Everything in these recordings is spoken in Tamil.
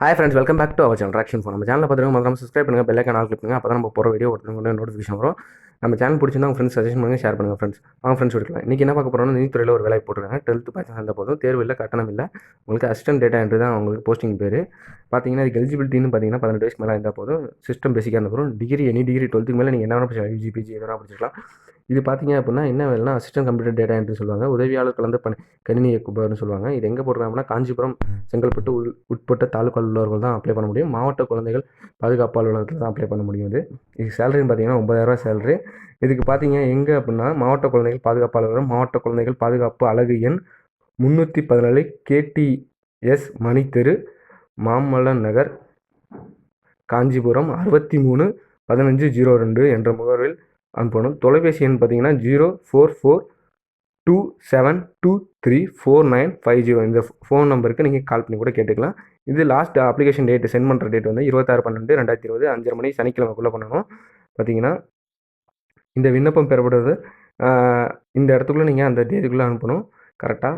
Hi friends welcome back to our channel traction phone நம்ம சேனலில் பார்த்துருங்க மறக்காம சப்ஸ்கிரைப் பண்ணுங்கள் பெல்லைக்கான ஆள் கிளிக் அப்போ தான் நம்ம போகிற வீடியோ ஒருத்தவங்க நோட்டிஃபிகேஷன் வரும். நம்ம சேனல் பிடிச்சிருந்தா உங்கள் ஃப்ரெண்ட்ஸ் சஜஷன் பண்ணுங்கள் ஷேர் பண்ணுங்கள் ஃப்ரெண்ட்ஸ் அவங்க ஃப்ரெண்ட்ஸ் எடுக்கலாம் இன்றைக்கி என்ன பார்க்க போகிறோம்னா நீதித்துறையில் ஒரு வேலை போட்டுருக்காங்க. டுவெல்த்து பாஸ் இருந்தால் போதும். தேர்வு இல்லை கட்டணம் இல்லை. உங்களுக்கு அசிஸ்டன்ட் டேட்டா என்று தான் உங்களுக்கு போஸ்டிங் பேர். பார்த்தீங்கன்னா இதுக்கு எலிஜிபிலிட்டின்னு பார்த்தீங்கன்னா பதினெட்டு வயசு மேலே இருந்தால் போதும். சிஸ்டம் பேசிக்காக இருந்தால் போதும். டிகிரி எனி டிகிரி டுவெல்த்துக்கு மேலே நீங்கள் என்ன வேணால் படிச்சிக்கலாம். யூஜிபிஜி எதனா படிச்சிக்கலாம். இது பார்த்தீங்க அப்படின்னா என்ன வேலைனா அசிஸ்டன்ட் கம்ப்யூட்டர் டேட்டா என்று சொல்லுவாங்க. உதவியாளர் கலந்து பணி கணினி இயக்குபவர்னு சொல்லுவாங்க. இது எங்கே போடுறாங்கன்னா காஞ்சிபுரம் செங்கல்பட்டு உள் உட்பட்ட தாலுக்கா உள்ளவர்கள் தான் அப்ளை பண்ண முடியும். மாவட்ட குழந்தைகள் பாதுகாப்பு அலுவலகத்தில் தான் அப்ளை பண்ண முடியும் இது. இது சேலரின்னு பார்த்தீங்கன்னா ஒன்பதாயிரரூவா சேலரி இதுக்கு பார்த்தீங்க எங்கே அப்படின்னா மாவட்ட குழந்தைகள் பாதுகாப்பு அலுவலகம் மாவட்ட குழந்தைகள் பாதுகாப்பு அழகு எண் முந்நூற்றி பதினாலு கேடிஎஸ் மணித்தெரு. மாமல்லன் நகர் காஞ்சிபுரம் அறுபத்தி மூணு பதினஞ்சு ஜீரோ ரெண்டு என்ற முகவரில் அனுப்பணும். தொலைபேசி எண் பார்த்தீங்கன்னா zero four four two seven two three four nine five zero. இந்த ஃபோன் நம்பருக்கு நீங்கள் கால் பண்ணி கூட கேட்டுக்கலாம். இது லாஸ்ட் அப்ளிகேஷன் டேட் சென்ட் பண்ணுற டேட் வந்து இருபத்தாறு பன்னெண்டு ரெண்டாயிரத்தி இருபது அஞ்சரை மணி சனிக்கிழமைக்குள்ளே பண்ணணும். பார்த்தீங்கன்னா இந்த விண்ணப்பம் பெறப்படுறது இந்த இடத்துக்குள்ளே நீங்கள் அந்த தேதிக்குள்ளே அனுப்பணும். கரெக்டாக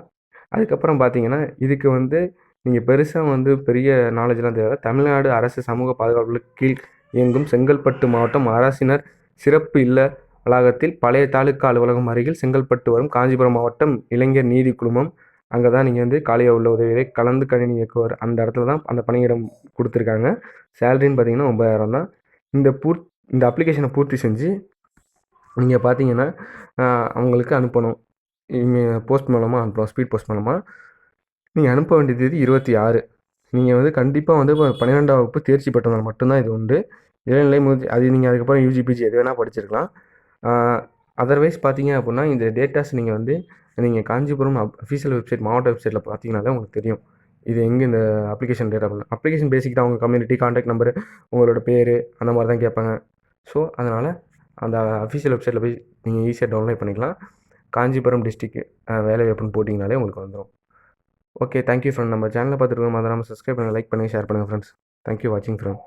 அதுக்கப்புறம் பார்த்தீங்கன்னா இதுக்கு வந்து நீங்கள் பெருசாக வந்து பெரிய நாலேஜ்லாம் தேவை தமிழ்நாடு அரசு சமூக பாதுகாப்புகளுக்கு கீழ் இயங்கும் செங்கல்பட்டு மாவட்டம் அரசினர் சிறப்பு இல்ல வளாகத்தில் பழைய தாலுக்கா அலுவலகம் அருகில் செங்கல்பட்டு வரும் காஞ்சிபுரம் மாவட்டம் இளைஞர் நீதி குழுமம். அங்கே தான் நீங்கள் வந்து காலியாக உள்ள உதவியை கலந்து கணினி இயக்குவார் அந்த இடத்துல தான் அந்த பணியிடம் கொடுத்துருக்காங்க. சேலரின்னு பார்த்தீங்கன்னா ஒன்பதாயிரம் தான். இந்த பூர் இந்த அப்ளிகேஷனை பூர்த்தி செஞ்சு நீங்கள் பார்த்தீங்கன்னா அவங்களுக்கு அனுப்பணும். போஸ்ட் மூலமாக அனுப்பணும் ஸ்பீட் போஸ்ட் மூலமாக நீங்கள் அனுப்ப வேண்டிய தேதி இருபத்தி ஆறு. நீங்கள் வந்து கண்டிப்பாக வந்து இப்போ பன்னிரெண்டாம் வகுப்பு தேர்ச்சி பெற்றவங்க மட்டும்தான் இது உண்டு. இளநிலை முதி அது நீங்கள் அதுக்கப்புறம் யூஜிபிஜி எது வேணால் படிச்சிருக்கலாம். அதர்வைஸ் பார்த்தீங்க அப்படின்னா இந்த டேட்டாஸ் நீங்கள் வந்து நீங்கள் காஞ்சிபுரம் அஃபீஷியல் வெப்சைட் மாவட்ட வெப்சைட்டில் பார்த்தீங்கனாலே உங்களுக்கு தெரியும். இது எங்கே இந்த அப்ளிகேஷன் டேட்டா பண்ணலாம் அப்ளிகேஷன் பேசிக் தான் உங்கள் கம்யூனிட்டி காண்டாக்ட் நம்பரு உங்களோட பேர் அந்த மாதிரி தான் கேட்பாங்க. ஸோ அதனால் அந்த அஃபீஷியல் வெப்சைட்டில் போய் நீங்கள் ஈஸியாக டவுன்லோட் பண்ணிக்கலாம். காஞ்சிபுரம் டிஸ்ட்ரிக்ட் வேலை வாய்ப்புன்னு போட்டிங்கனாலே உங்களுக்கு வந்துடும் ஓகே தேங்க்யூ ஃப்ரெண்ட் நம்ம சேனலை பார்த்துருக்கோம் அதை நம்ம சப்ஸ்கிரைப் பண்ணுங்கள் லைக் பண்ணுங்கள் ஷேர் பண்ணுங்கள் ஃப்ரெண்ட்ஸ் தேங்க்யூ வாட்சிங் ஃப்ரெண்ட்